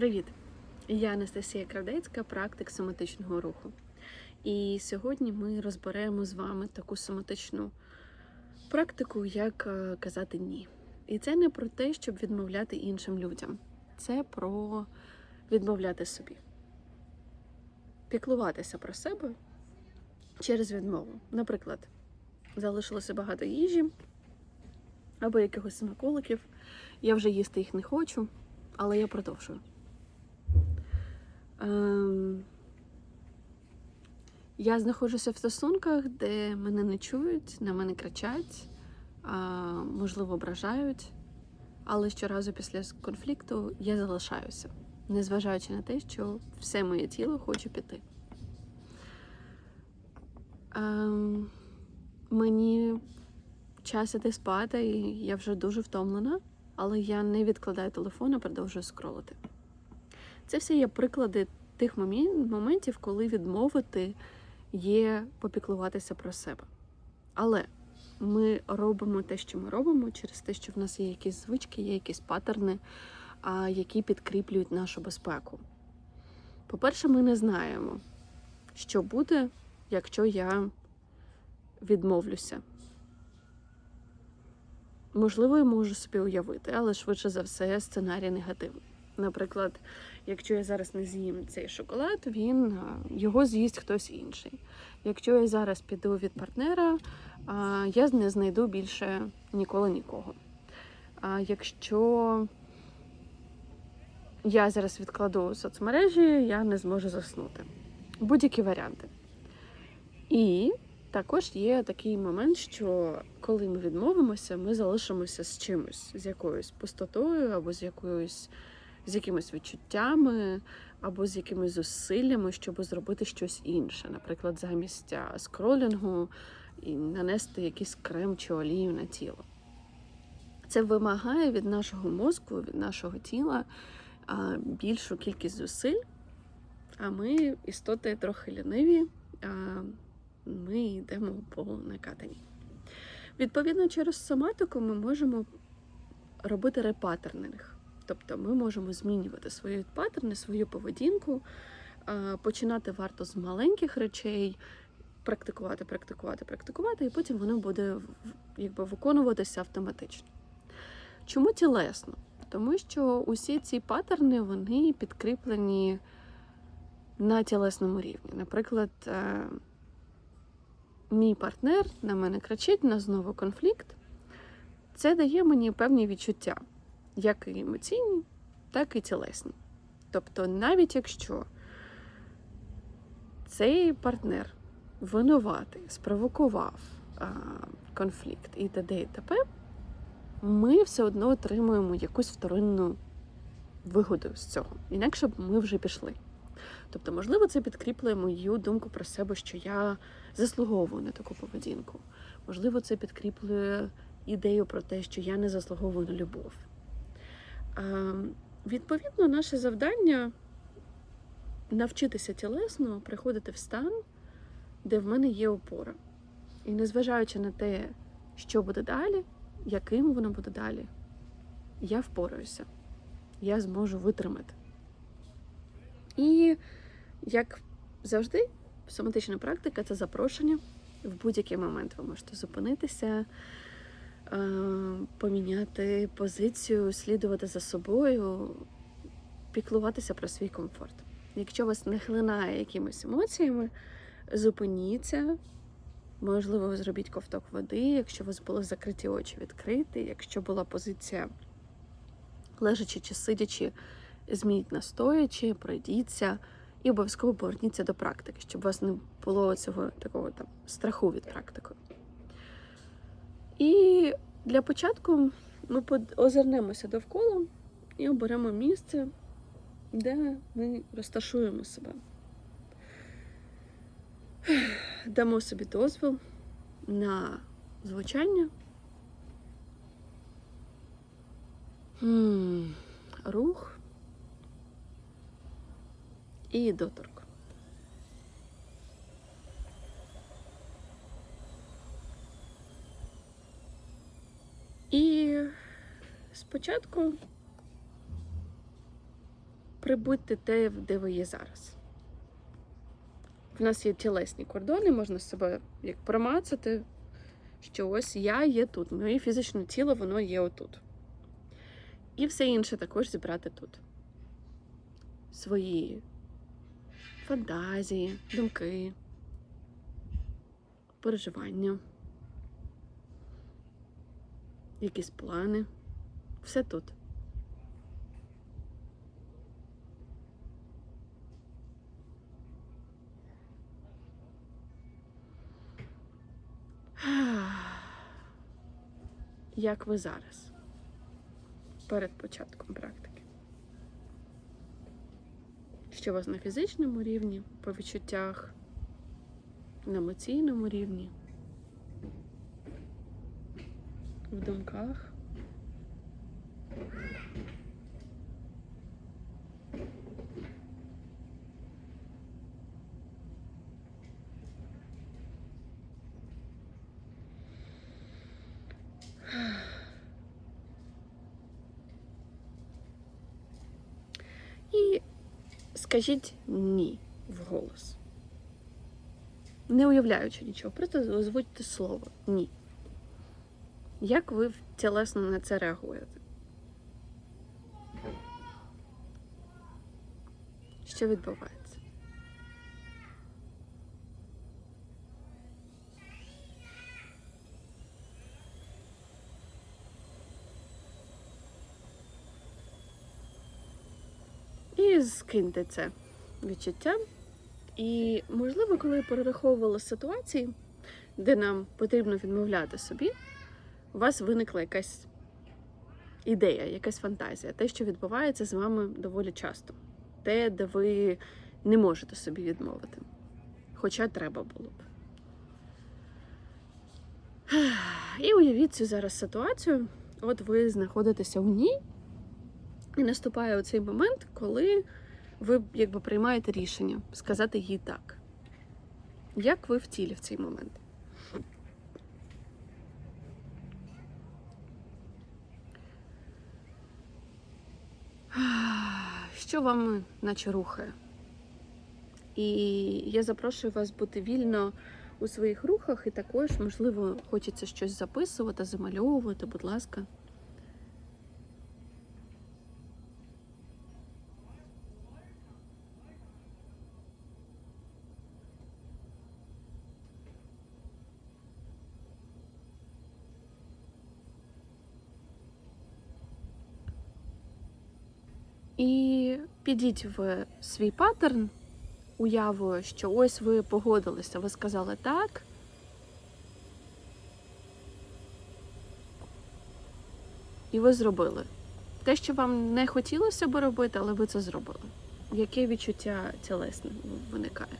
Привіт! Я Анастасія Кравдецька, практик соматичного руху. І сьогодні ми розберемо з вами таку соматичну практику, як е, казати ні. І це не про те, щоб відмовляти іншим людям, це про відмовляти собі, піклуватися про себе через відмову. Наприклад, залишилося багато їжі або якихось смаколиків. Я вже їсти їх не хочу, але я продовжую. Ем, я знаходжуся в стосунках, де мене не чують, на мене кричать, а, можливо, ображають. Але щоразу після конфлікту я залишаюся, незважаючи на те, що все моє тіло хоче піти. Ем, мені час іти спати, і я вже дуже втомлена, але я не відкладаю телефон, а продовжую скролити. Це все є приклади тих моментів, коли відмовити є попіклуватися про себе. Але ми робимо те, що ми робимо, через те, що в нас є якісь звички, є якісь паттерни, які підкріплюють нашу безпеку. По-перше, ми не знаємо, що буде, якщо я відмовлюся. Можливо, я можу собі уявити, але швидше за все сценарій негативний. Наприклад, якщо я зараз не з'їм цей шоколад, він його з'їсть хтось інший. Якщо я зараз піду від партнера, я не знайду більше ніколи нікого. А якщо я зараз відкладу соцмережі, я не зможу заснути. Будь-які варіанти. І також є такий момент, що коли ми відмовимося, ми залишимося з чимось, з якоюсь пустотою або з якоюсь з якимись відчуттями або з якимись зусиллями, щоб зробити щось інше. Наприклад, замість скролінгу і нанести якийсь крем чи олію на тіло. Це вимагає від нашого мозку, від нашого тіла більшу кількість зусиль, а ми істоти трохи ліниві, а ми йдемо по накатанні. Відповідно, через соматику ми можемо робити репатернинг. Тобто ми можемо змінювати свої паттерни, свою поведінку. Е, Починати варто з маленьких речей, практикувати, практикувати, практикувати, і потім воно буде якби, виконуватися автоматично. Чому тілесно? Тому що усі ці паттерни вони підкріплені на тілесному рівні. Наприклад, е, мій партнер на мене кричить, на знову конфлікт. Це дає мені певні відчуття як і емоційні, так і тілесні. Тобто, навіть якщо цей партнер винуватий, спровокував а, конфлікт і т.д. і т.п., ми все одно отримуємо якусь вторинну вигоду з цього. Інакше б ми вже пішли. Тобто, можливо, це підкріплює мою думку про себе, що я заслуговую на таку поведінку. Можливо, це підкріплює ідею про те, що я не заслуговую на любов. А, Відповідно, наше завдання навчитися тілесно приходити в стан, де в мене є опора. І незважаючи на те, що буде далі, яким воно буде далі, я впораюся, я зможу витримати. І, як завжди, соматична практика це запрошення. В будь-який момент ви можете зупинитися, е, поміняти позицію, слідувати за собою, піклуватися про свій комфорт. Якщо вас не хлинає якимись емоціями, зупиніться. Можливо, зробіть ковток води, якщо у вас були закриті очі відкриті, якщо була позиція лежачи чи сидячи, змініть на стоячи, пройдіться і обов'язково поверніться до практики, щоб у вас не було цього такого там страху від практики. І для початку ми озирнемося довкола і оберемо місце, де ми розташуємо себе. Дамо собі дозвіл на звучання. Рух і доторк. І спочатку прибудьте те, де ви є зараз. В нас є тілесні кордони, можна себе як промацати, що ось я є тут. Моє фізичне тіло, воно є отут. І все інше також зібрати тут. Свої фантазії, думки, переживання, якісь плани. Все тут. Як ви зараз? Перед початком практики? Що у вас на фізичному рівні, по відчуттях, на емоційному рівні, в думках? І скажіть ні вголос. Не уявляючи нічого, просто озвучте слово ні. Як ви тілесно на це реагуєте? Що відбувається? І скиньте це відчуття. І, можливо, коли перераховували ситуації, де нам потрібно відмовляти собі, у вас виникла якась ідея, якась фантазія, те, що відбувається з вами доволі часто, те, де ви не можете собі відмовити. Хоча треба було б. І уявіть цю зараз ситуацію. От ви знаходитеся в ній, і наступає оцей момент, коли ви якби приймаєте рішення сказати їй так. Як ви в тілі в цей момент? Що вам наче рухає? І я запрошую вас бути вільно у своїх рухах, і також, можливо, хочеться щось записувати, замальовувати, будь ласка. І підіть в свій паттерн, уявою, що ось ви погодилися, ви сказали так. І ви зробили. Те, що вам не хотілося би робити, але ви це зробили. Яке відчуття тілесне виникає?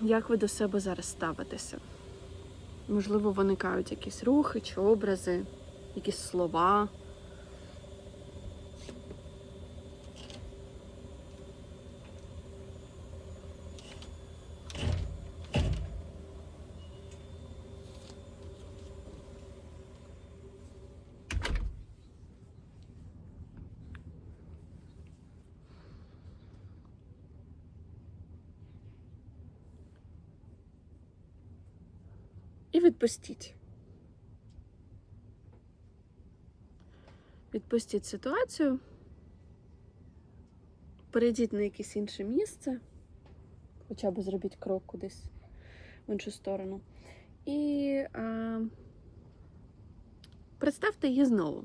Як ви до себе зараз ставитеся? Можливо, виникають якісь рухи чи образи, якісь слова. І відпустіть. Відпустіть ситуацію, перейдіть на якесь інше місце, хоча б зробіть крок кудись в іншу сторону. І а, представте її знову.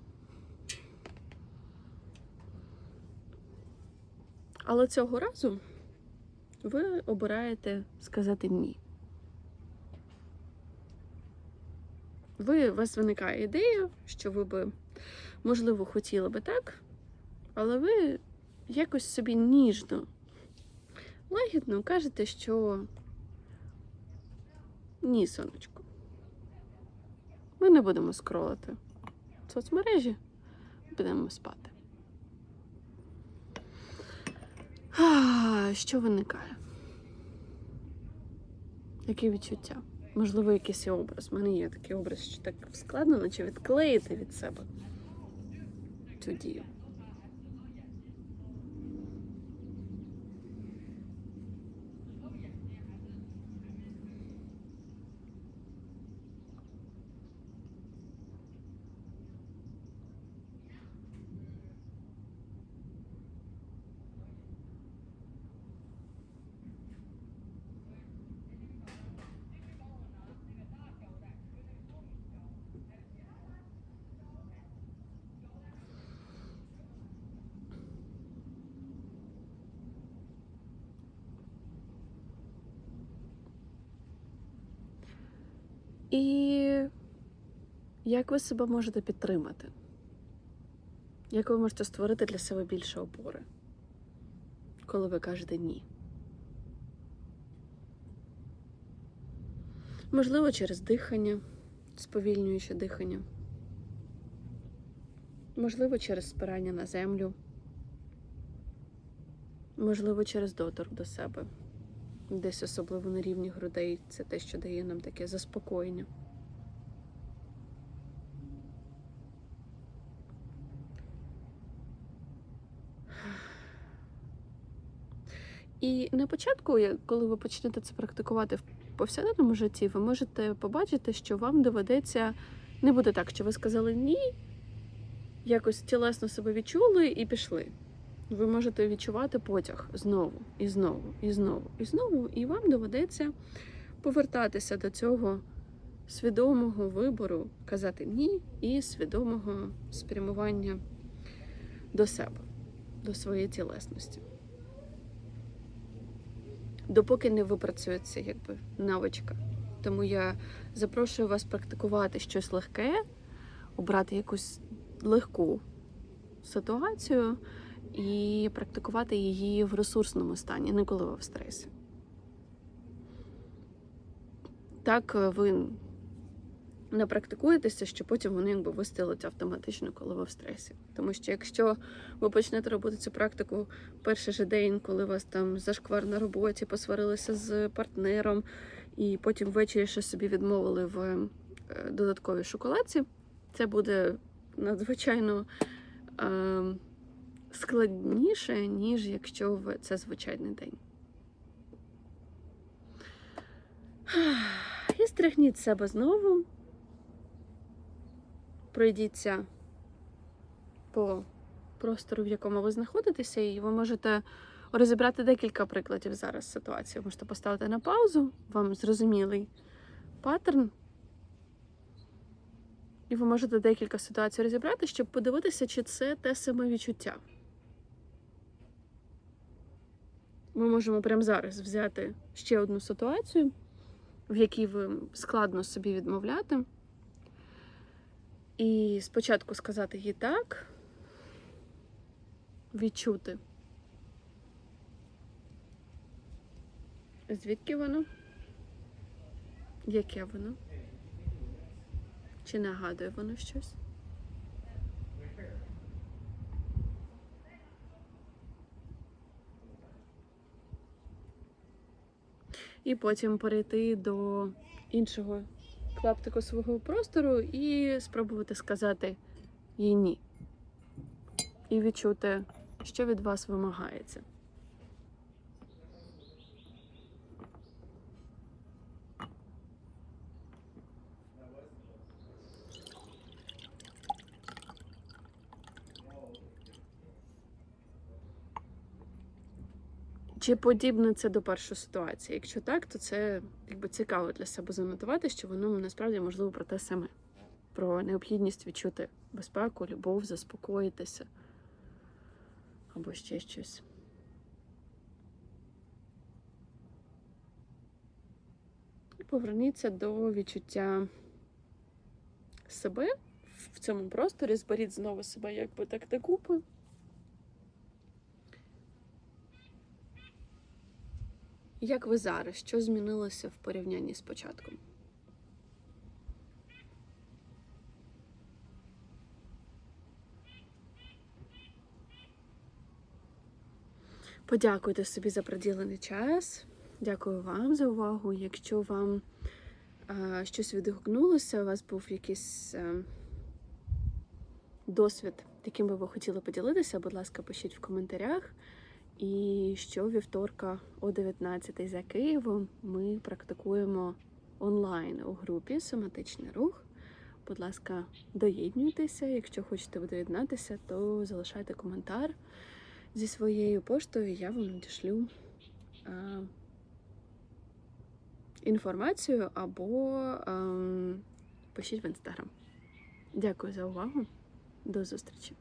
Але цього разу ви обираєте сказати ні. Ви, у вас виникає ідея, що ви би, можливо, хотіли би так, але ви якось собі ніжно, лагідно кажете, що ні, сонечко. Ми не будемо скролити соцмережі, будемо спати. А, Що виникає? Які відчуття? Можливо, якийсь образ. У мене є такий образ, що так складно, наче відклеїти від себе. Цю дію. І як ви себе можете підтримати? Як ви можете створити для себе більше опори, коли ви кажете ні? Можливо, через дихання, сповільнююче дихання. Можливо, через спирання на землю. Можливо, через доторк до себе. Десь особливо на рівні грудей. Це те, що дає нам таке заспокоєння. І на початку, коли ви почнете це практикувати в повсякденному житті, ви можете побачити, що вам доведеться не буде так, що ви сказали ні, якось тілесно себе відчули і пішли. Ви можете відчувати потяг знову і знову, і знову, і знову, і вам доведеться повертатися до цього свідомого вибору, казати ні, і свідомого спрямування до себе, до своєї тілесності. Допоки не випрацюється якби навичка. Тому я запрошую вас практикувати щось легке, обрати якусь легку ситуацію і практикувати її в ресурсному стані, не коли ви в стресі. Так е, ви не практикуєтеся, що потім вони якби вистелить автоматично, коли ви в стресі. Тому що якщо ви почнете робити цю практику перший же день, коли вас там зашквар на роботі, посварилися з партнером, і потім ввечері ще собі відмовили в е, додатковій шоколадці, це буде надзвичайно е, складніше, ніж якщо в- це звичайний день. І стряхніть себе знову. Пройдіться по простору, в якому ви знаходитеся, і ви можете розібрати декілька прикладів зараз ситуації. Ви можете поставити на паузу, вам зрозумілий паттерн. І ви можете декілька ситуацій розібрати, щоб подивитися, чи це те саме відчуття. Ми можемо прямо зараз взяти ще одну ситуацію, в якій ви складно собі відмовляти. І спочатку сказати їй так, відчути. Звідки воно? Яке воно? Чи нагадує воно щось? І потім перейти до іншого клаптику свого простору і спробувати сказати їй ні. І відчути, що від вас вимагається. Чи подібне це до першої ситуації? Якщо так, то це якби цікаво для себе занотувати, що воно насправді можливо про те саме, про необхідність відчути безпеку, любов, заспокоїтися або ще щось. Поверніться до відчуття себе в цьому просторі, зберіть знову себе якби так докупи. Як ви зараз? Що змінилося в порівнянні з початком? Подякуйте собі за приділений час. Дякую вам за увагу. Якщо вам е, щось відгукнулося, у вас був якийсь е, досвід яким би ви хотіли поділитися, будь ласка, пишіть в коментарях. І що вівторка о 19 за Києвом ми практикуємо онлайн у групі Соматичний рух. Будь ласка, доєднуйтеся. Якщо хочете доєднатися, то залишайте коментар зі своєю поштою. Я вам надішлю е, інформацію або е, пишіть в інстаграм. Дякую за увагу. До зустрічі!